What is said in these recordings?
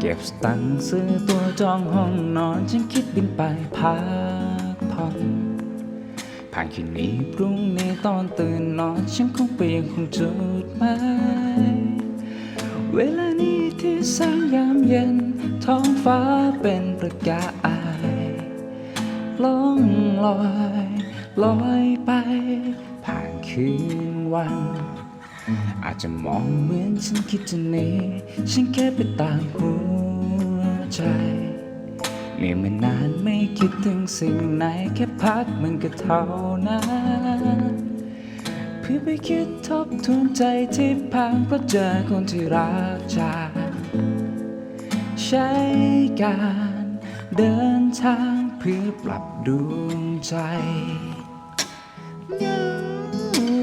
เก็บสตังค์ซื้อตัวจองห้องนอน ฉันคิดบินไปพักผ่อนผ่านคืนนี้พรุ่งนี้ตอนตื่นนอนฉันคงไปยังคงจุดหมายเวลานี้ที่แสงยามเย็น ท้องฟ้าเป็นประกายล่องลอยลอยไป ผ่านคืนวัน อาจจะมองเหมือนฉันคิดจะหนีฉันแค่ไปตามหัวใจเมื่อม่นานไม่คิดถึงสิ่งไหนแค่พักมันก็เท่านั้นเพื่อไปคิดทบทวนใจที่พังเพราะเจอคนที่รักจากใช้การเดินทางเพื่อปรับดวงใจหงา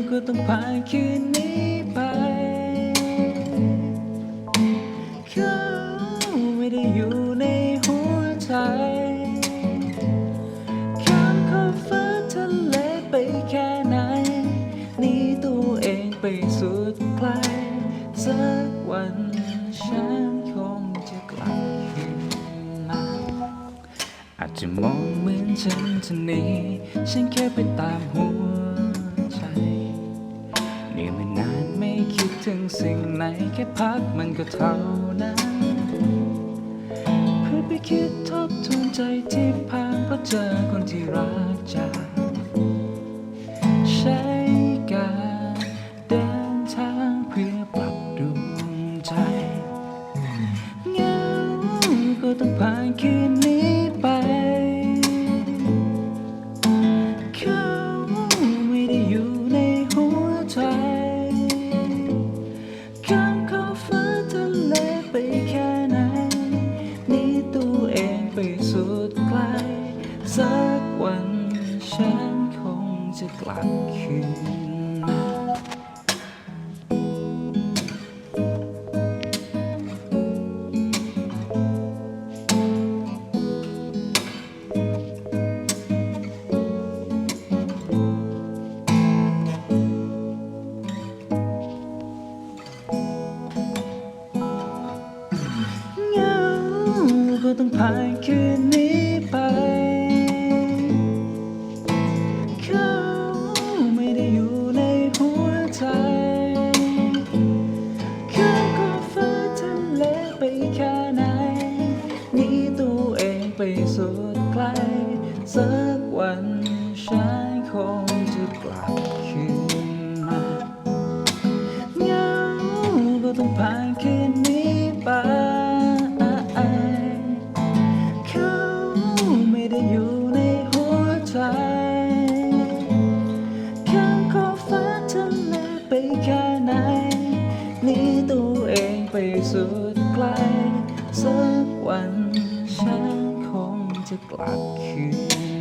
ก็ต้องผ่านคืนนี้ ไปสุดไกลสักวันฉันคงจะกลับคืนมาอาจจะมองเหมือนฉันจะหนีฉันแค่ไปตามหัวใจนี่ไม่นานไม่คิดถึงสิ่งไหนแค่พักมันก็เท่านั้นเพื่อไปคิดทบทวนใจที่พังเพราะเจอคน อปรับดวงใจเงาก็ต้องผ่านคืนนี้ไป เขาไม่ได้อยู่ในหัวใจข้ามขอบฟ้าทะเลไปแค่ไหนหนี่ตัวเองไปสุดไกล สักวันฉันคงจะกลับคืน ต้องผ่านคืนนี้ไปเขาไม่ได้อยู่ในหัวใจข้ามขอบฟ้าทะเลไปแค่ไหนหนี่ตัวเองไปสุดไกลสักวันฉันคงจะกลับ สุดไกลสักวันฉันคงจะกลับคืน